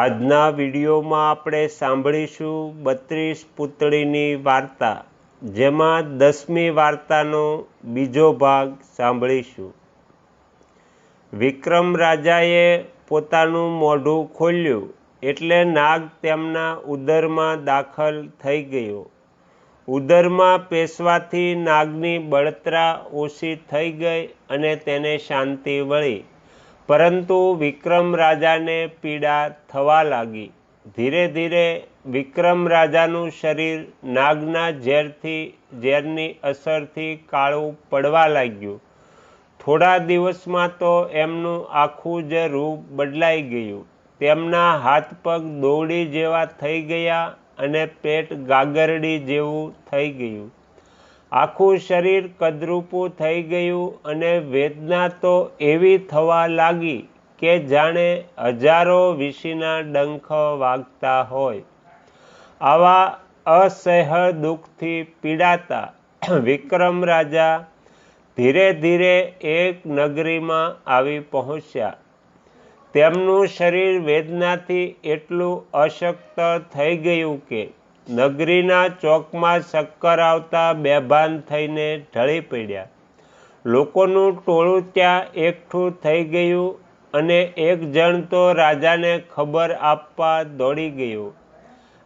આજના વિડીયોમાં આપણે સાંભળીશું બત્રીસ પુતળીની વાર્તા, જેમાં દસમી વાર્તાનો બીજો ભાગ સાંભળીશું. વિક્રમ રાજાએ પોતાનું મોઢું ખોલ્યું એટલે નાગ તેમના ઉદરમાં દાખલ થઈ ગયો. ઉદરમાં પેશવાથી નાગની બળતરા ઓછી થઈ ગઈ અને તેને શાંતિ વળી. પરંતુ વિક્રમ રાજાને પીડા થવા લાગી. ધીરે ધીરે વિક્રમ રાજાનું શરીર નાગના ઝેરથી, ઝેરની અસરથી કાળું પડવા લાગ્યું. થોડા દિવસમાં તો એમનું આખું જ રૂપ બદલાઈ ગયું. તેમના હાથ પગ દોડી જેવા થઈ ગયા અને પેટ ગાગરડી જેવું થઈ ગયું. આખું શરીર કદરૂપું થઈ ગયું અને વેદના તો એવી થવા લાગી કે જાણે હજારો વિષિના ડંખ વાગતા હોય. આવા અસહ્ય દુઃખથી પીડાતા વિક્રમ રાજા ધીરે ધીરે એક નગરીમાં આવી પહોંચ્યા. તેમનું શરીર વેદનાથી એટલું અશક્ત થઈ ગયું કે નગરીના ચોકમાં ચક્કર આવતા બેભાન થઈને ઢળી પડ્યા. લોકોનું ટોળું ત્યાં એકઠું થઈ ગયું અને એક જણ તો રાજાને ખબર આપવા દોડી ગયો.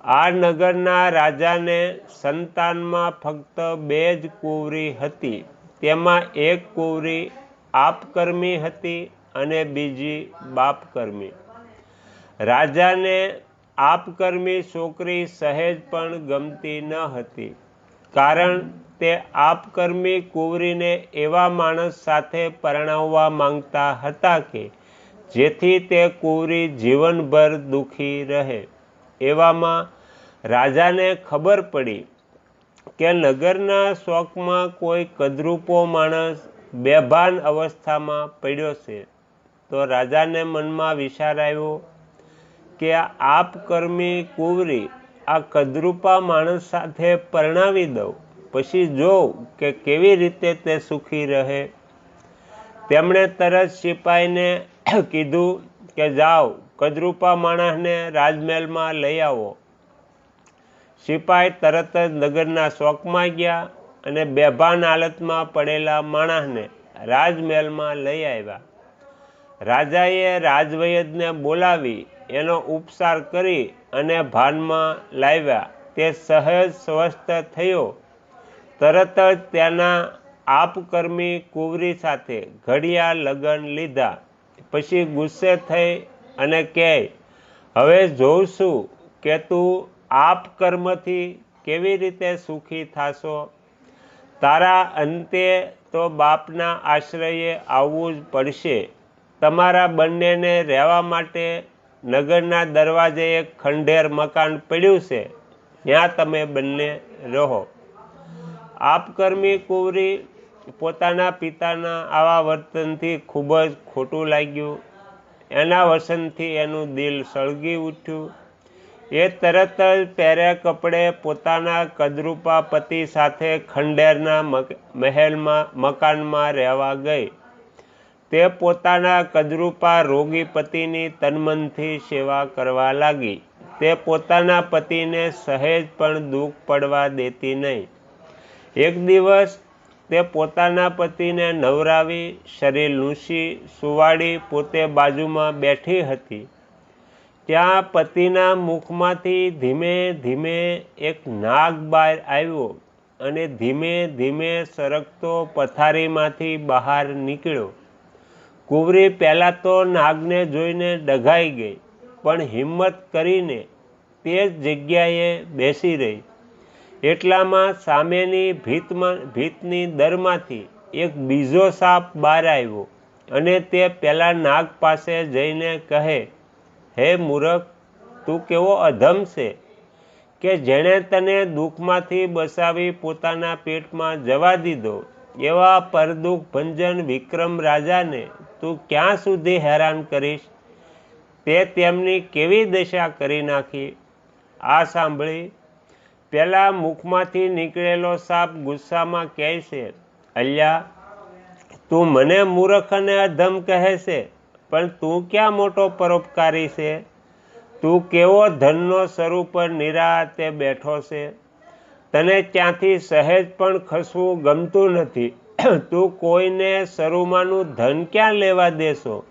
આ નગરના રાજાને સંતાનમાં ફક્ત બે જ કુંવરી હતી. તેમાં એક કુંવરી આપકર્મી હતી અને બીજી બાપકર્મી. રાજાને આપકર્મી છોકરી સહેજ પણ ગમતી ન હતી. કારણ તે આપકર્મી કુંવરીને એવા માણસ સાથે પરણાવવા માંગતા હતા કે જેથી તે કુંવરી જીવનભર દુઃખી રહે. એવામાં રાજાને ખબર પડી કે નગરના શોકમાં કોઈ કદરૂપો માણસ બેભાન અવસ્થામાં પડ્યો છે. તો રાજાને મનમાં વિચાર આવ્યો કે આ આપકર્મી કુંવરી આ કદરૂપા માણસ સાથે પરણાવી દઉં. પછી જોઉં કે કેવી રીતે તે સુખી રહે. તેમણે તરત સિપાહીને કીધું કે જાઓ, કદરૂપા માણસને રાજમહેલમાં લઈ આવો. સિપાહી તરત જ નગરના શોકમાં ગયા અને બેભાન હાલતમાં પડેલા માણસને રાજમહેલમાં લઈ આવ્યા. રાજાએ રાજવૈદને બોલાવી એનો ઉપચાર કરી અને ભાનમાં લાવ્યા. તે સહજ સ્વસ્થ થયો. તરત જ તેના આપકર્મી કુંવરી સાથે ઘડિયા લગ્ન લીધા. પછી ગુસ્સે થઈ અને કહે, હવે જોઉં કે તું આપ કર્મથી કેવી રીતે સુખી થાશો? તારા અંતે તો બાપના આશ્રયે આવવું જ પડશે. તમારા બંનેને રહેવા માટે નગરના દરવાજે એક ખંડેર મકાન પડ્યું છે. ત્યાં તમે બંને રહો. આપકર્મી કુંવરી પોતાના પિતાના આવા વર્તનથી ખૂબ જ ખોટું લાગ્યું. એના વસનથી એનું દિલ સળગી ઉઠ્યું. એ તરત જ પહેર્યા કપડે પોતાના કદરૂપા પતિ સાથે ખંડેરના મહેલમાં, મકાનમાં રહેવા ગઈ. તે પોતાના કદરૂપા રોગી પતિની તનમનથી સેવા કરવા લાગી. તે પોતાના પતિને સહેજ પણ દુઃખ પડવા દેતી નહીં. એક દિવસ તે પોતાના પતિને નવરાવી, શરીર લૂંસી, સુવાડી પોતે બાજુમાં બેઠી હતી. ત્યાં પતિના મુખમાંથી ધીમે ધીમે એક નાગ બહાર આવ્યો અને ધીમે ધીમે સરકતો પથારીમાંથી બહાર નીકળ્યો. કુંવરી પહેલાં તો નાગને જોઈને ડઘાઈ ગઈ, પણ હિંમત કરીને તે જ જગ્યાએ બેસી રહી. એટલામાં સામેની ભીતમાં, ભીતની દરમાંથી એક બીજો સાપ બહાર આવ્યો અને તે પેલા નાગ પાસે જઈને કહે, હે મૂરખ, તું કેવો અધમ છે કે જેણે તને દુઃખમાંથી બસાવી પોતાના પેટમાં જવા દીધો? એવા પરદુઃખ ભંજન વિક્રમ રાજાને તું ક્યાં સુધી હેરાન કરીશ? તે તેમની કેવી દશા કરી નાખી? આ સાંભળી પેલા મુખમાંથી નીકળેલો સાપ ગુસ્સામાં કહે અલ્યા, તું મને મૂર્ખ અને અધમ કહે છે, પણ તું ક્યાં મોટો પરોપકારી છે? તું કેવો ધનનો સ્વરૂપ નિરાતે બેઠો છે? તને ત્યાંથી સહેજ પણ ખસવું ગમતું નથી. તું કોઈને શરૂમાંનું ધન ક્યાં લેવા દેશો?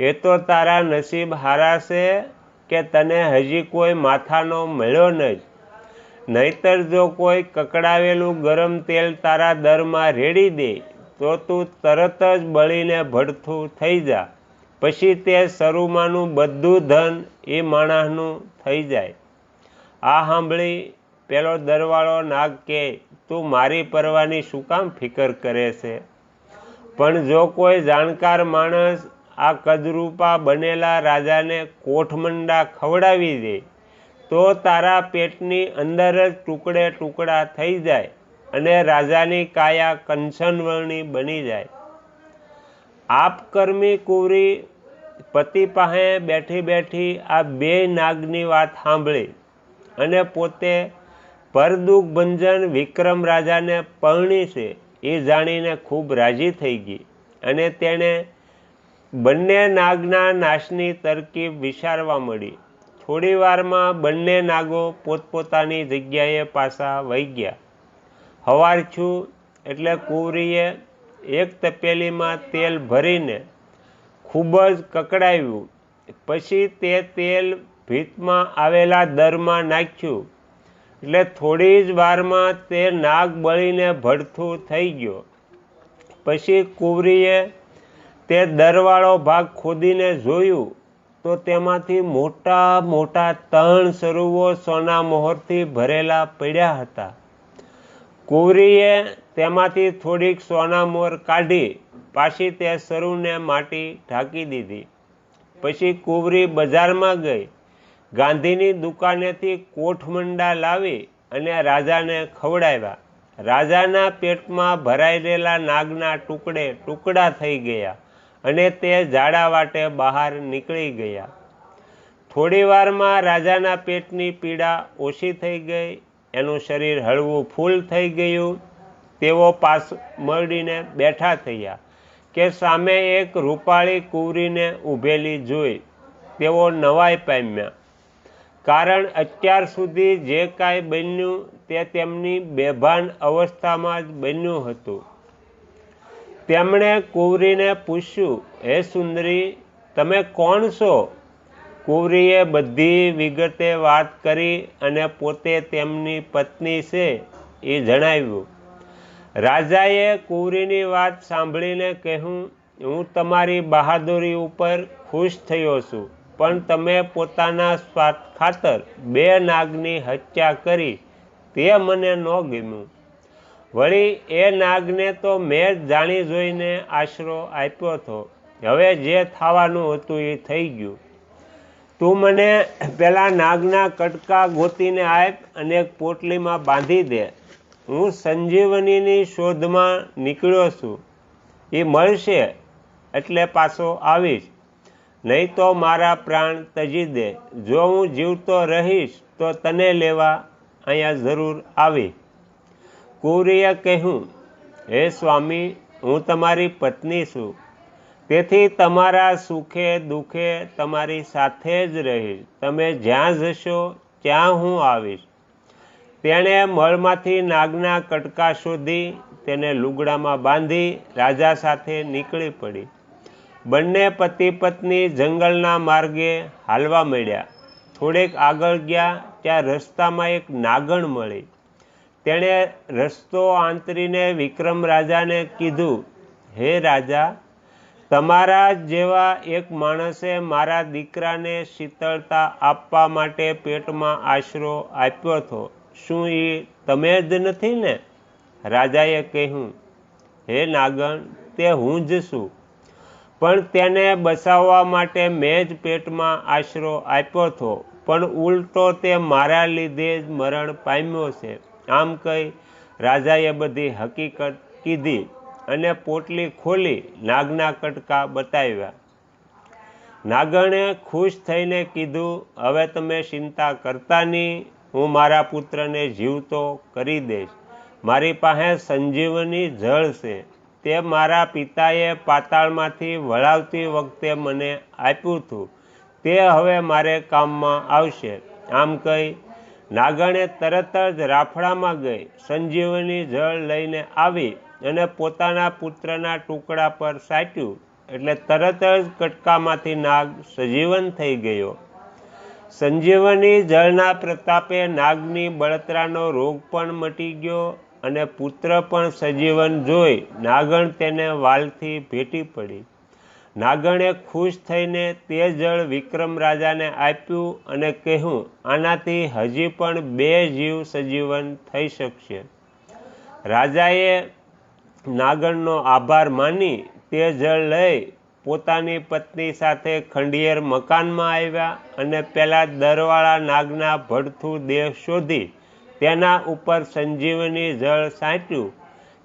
એ તો તારા નસીબ હારાશે કે તને હજી કોઈ માથાનો મળ્યો નહીં. નહીતર જો કોઈ કકડાવેલું ગરમ તેલ તારા દરમાં રેડી દે, તો તું તરત જ બળીને ભડથું થઈ જા. પછી તે શરૂમાંનું બધું ધન એ માણસનું થઈ જાય. આ સાંભળી પેલો દરવાળો નાગ કે, તું મારી પરવાની શું કામ ફિકર કરે છે? પણ જો કોઈ જાણકાર માણસ આ કદરૂપા બનેલા રાજાને કોઠમંડા ખવડાવી દે, તો તારા પેટની અંદર જ ટુકડે ટુકડા થઈ જાય અને રાજાની કાયા કંચનવર્ણી બની જાય. આપકર્મી કુંવરી પતિ પાસે બેઠી બેઠી આ બે નાગની વાત સાંભળી અને પોતે પરદુખ ભંજન વિક્રમ રાજાને પરણી છે, એ જાણીને ખૂબ રાજી થઈ ગઈ અને તેણે બંને નાગના નાશની તરકીબ વિચારવા મળી. થોડી વારમાં બંને નાગો પોતપોતાની જગ્યાએ પાછા વહી ગયા. હવાર છું એટલે કુંવરીએ એક તપેલીમાં તેલ ભરીને ખૂબ જ કકડાવ્યું. પછી તે તેલ ભીતમાં આવેલા દરમાં નાખ્યું. એટલે થોડી જ વારમાં તે નાગ બળીને ભડથું થઈ ગયો. પછી કુવરીએ તે દરવાળો ભાગ ખોદીને જોયું તો તેમાંથી મોટા મોટા ત્રણ સરુવો સોના મોહરથી ભરેલા પડ્યા હતા. કુવરીએ તેમાંથી થોડીક સોના મોર કાઢી પાછી તે સરુને માટી ઢાંકી દીધી. પછી કુવરી બજારમાં ગઈ. ગાંધીની દુકાનેથી કોઠમંડા લાવી અને રાજાને ખવડાવ્યા. રાજાના પેટમાં ભરાયેલા નાગના ટુકડે ટુકડા થઈ ગયા અને તે ઝાડા વાટે બહાર નીકળી ગયા. થોડી વારમાં રાજાના પેટની પીડા ઓછી થઈ ગઈ, એનું શરીર હળવું ફૂલ થઈ ગયું. તેઓ પાસ મળીને બેઠા થયા કે સામે એક રૂપાળી કુવરીને ઊભેલી જોઈ. તેઓ નવાઈ પામ્યા. કારણ અત્યાર સુધી જે કાંઈ બન્યું તે તેમની બેભાન અવસ્થામાં જ બન્યું હતું. તેમણે કુંવરીને પૂછ્યું, હે સુંદરી, તમે કોણ છો? કુંવરીએ બધી વિગતે વાત કરી અને પોતે તેમની પત્ની છે એ જણાવ્યું. રાજાએ કુંવરીની વાત સાંભળીને કહ્યું, હું તમારી બહાદુરી ઉપર ખુશ થયો છું. પણ તમે પોતાના સ્વાર્થ ખાતર બે નાગની હત્યા કરી તે મને ન ગમ્યું. વળી એ નાગને તો મેં જાણી જોઈને આશરો આપ્યો હતો. હવે જે થવાનું હતું એ થઈ ગયું. તું મને પેલા નાગના કટકા ગોતીને આપ અને એક પોટલીમાં બાંધી દે. હું સંજીવનીની શોધમાં નીકળ્યો છું. એ મળશે એટલે પાછો આવીશ. નહીં તો મારા પ્રાણ તજી દે જો હું જીવતો રહીશ, તો તને લેવા અહીંયા જરૂર આવી. કુરીએ કહ્યું હે સ્વામી, હું તમારી પત્ની છું. તેથી તમારા સુખે દુઃખે તમારી સાથે જ રહીશ. તમે જ્યાં જશો, ત્યાં હું આવીશ. તેણે મળમાંથી નાગના કટકા શોધી, તેને લુગડામાં બાંધી, રાજા સાથે નીકળી પડી. બંને પતિ પત્ની જંગલના માર્ગે હાલવા મળ્યા થોડેક આગળ ગયા ત્યાં રસ્તામાં એક નાગણ મળી. તેણે રસ્તો આંતરીને વિક્રમ રાજાને કીધું, હે રાજા, તમારા જેવા એક માણસે મારા દીકરાને શીતળતા આપવા માટે પેટમાં આશરો આપ્યો હતો. શું એ તમે જ નથી ને? રાજાએ કહ્યું, હે નાગણ, તે હું જ છું. પણ તેને બસાવવા માટે મેં જ પેટમાં આશરો આપ્યો હતો. પણ ઉલટો તે મારા લીધે જ મરણ પામ્યો છે. આમ કહી રાજાએ બધી હકીકત કીધી અને પોટલી ખોલી નાગના કટકા બતાવ્યા. નાગણે ખુશ થઈને કીધું, હવે તમે ચિંતા કરતા નહીં. હું મારા પુત્રને જીવતો કરી દઈશ. મારી પાસે સંજીવની જળ છે. તે મારા પિતાએ પાતાળમાંથી વળાવતી વખતે મને આપ્યું હતું. તે હવે મારે કામમાં આવશે. આમ કહી નાગણે તરત જ રાફડામાં ગઈ. સંજીવની જળ લઈને આવી અને પોતાના પુત્રના ટુકડા પર સાટ્યું એટલે તરત જ કટકામાંથી નાગ સજીવન થઈ ગયો. સંજીવની જળના પ્રતાપે નાગની બળતરાનો રોગ પણ મટી ગયો અને પુત્ર પણ સજીવન જોઈ નાગણ તેને વાલથી ભેટી પડી. નાગણે ખુશ થઈને તે જળ વિક્રમ રાજાને આપ્યું અને કહ્યું, આનાથી હજી પણ બે જીવ સજીવન થઈ શકશે. રાજાએ નાગણનો આભાર માની તે જળ લઈ પોતાની પત્ની સાથે ખંડિયેર મકાનમાં આવ્યા અને પેલા દરવાળા નાગના ભડથું દેહ શોધી તેના ઉપર સંજીવની જળ સાંટ્યું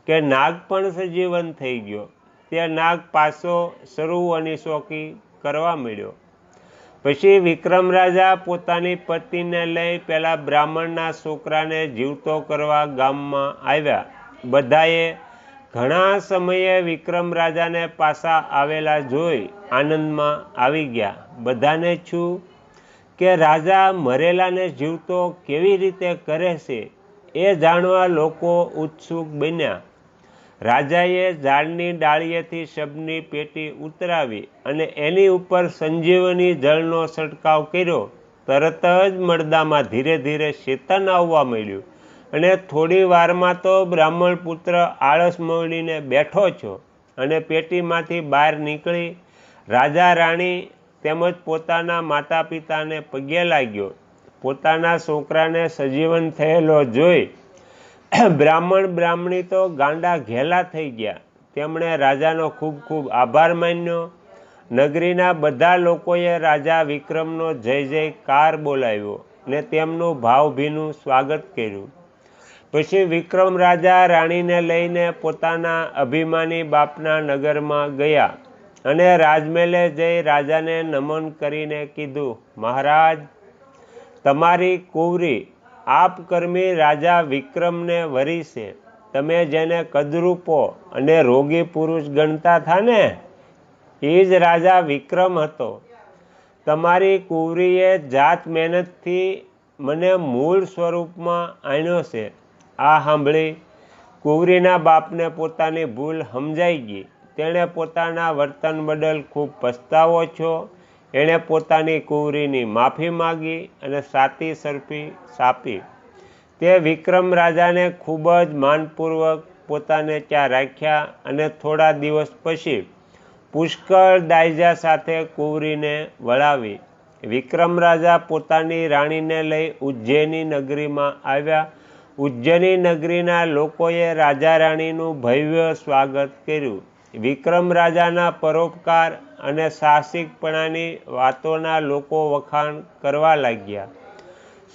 કે નાગ પણ સજીવન થઈ ગયો. તે નાગ પાછો શરૂ શોકી કરવા મળ્યો પછી વિક્રમ રાજા પોતાની પત્નીને લઈ પેલા બ્રાહ્મણના છોકરાને જીવતો કરવા ગામમાં આવ્યા. બધાએ ઘણા સમયે વિક્રમ રાજાને પાછા આવેલા જોઈ આનંદમાં આવી ગયા. બધાને છું કે રાજા મરેલાને જીવતો કેવી રીતે કરે છે એ જાણવા લોકો ઉત્સુક બન્યા. રાજાએ ઝાડની ડાળીએથી શબની પેટી ઉતરાવી અને એની ઉપર સંજીવની જળનો છંટકાવ કર્યો. તરત જ મળદામાં ધીરે ધીરે ચેતન આવવા મળ્યું અને થોડી વારમાં તો બ્રાહ્મણ પુત્ર આળસ મવડીને બેઠો છો અને પેટીમાંથી બહાર નીકળી રાજા રાણી તેમજ પોતાના માતા પિતાને પગે લાગ્યો. પોતાના છોકરાને સજીવન થયેલો જોઈ બ્રાહ્મણ બ્રાહ્મણી તો ગાંડા ઘેલા થઈ ગયા. તેમણે રાજાનો ખૂબ ખૂબ આભાર માન્યો. નગરીના બધા લોકોએ રાજા વિક્રમનો જય જયકાર બોલાવ્યો ને તેમનું ભાવભીનું સ્વાગત કર્યું. પછી વિક્રમ રાજા રાણીને લઈને પોતાના અભિમાની બાપના નગરમાં ગયા. અને રાજમહેલે જઈ રાજાને નમન કરીને કીધું, મહારાજ, તમારી કુંવરી આપકર્મી રાજા વિક્રમને વરી છે તમે જેને કદરૂપો અને રોગી પુરુષ ગણતા થા ને, એ જ રાજા વિક્રમ હતો. તમારી કુંવરીએ જાત મહેનતથી મને મૂળ સ્વરૂપમાં આણ્યો છે. આ સાંભળી કુંવરીના બાપને પોતાની ભૂલ સમજાઈ ગઈ. તેણે પોતાના વર્તન બદલ ખૂબ પસ્તાવો છો. એણે પોતાની કુંવરીની માફી માગી અને સાતી સરપી સાપી. તે વિક્રમ રાજાને ખૂબ જ માનપૂર્વક પોતાને ત્યાં રાખ્યા અને થોડા દિવસ પછી પુષ્કળ દાયજા સાથે કુંવરીને વળાવી. વિક્રમ રાજા પોતાની રાણીને લઈ ઉજ્જૈની નગરીમાં આવ્યા. ઉજ્જૈની નગરીના લોકોએ રાજા રાણીનું ભવ્ય સ્વાગત કર્યું. વિક્રમ રાજાના પરોપકાર અને સાહસિકપણાની વાતોના લોકો વખાણ કરવા લાગ્યા.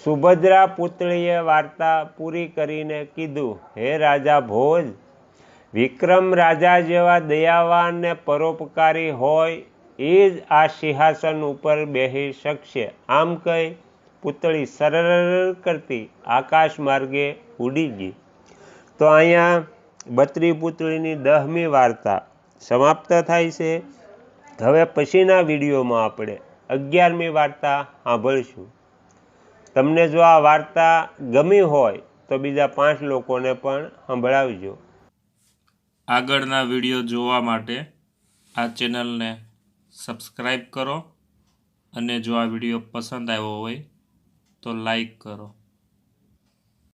સુભદ્રા પુતળીએ વાર્તા પૂરી કરીને કીધું, હે રાજા ભોજ, વિક્રમ રાજા જેવા દયાવાન ને પરોપકારી હોય એ જ આ સિંહાસન ઉપર બેસી શકશે. આમ કહી પુતળી સરળ કરતી આકાશ માર્ગે ઉડી ગઈ. તો અહીંયા બત્રી પુત્રીની દહમી વાર્તા સમાપ્ત થાય છે. હવે પછીના વિડીયોમાં આપણે અગિયારમી વાર્તા સાંભળીશું. તમને જો આ વાર્તા ગમી હોય તો બીજા પાંચ લોકોને પણ સંભળાવજો. આગળના વીડિયો જોવા માટે આ ચેનલને સબસ્ક્રાઈબ કરો અને જો આ વીડિયો પસંદ આવ્યો હોય તો લાઈક કરો.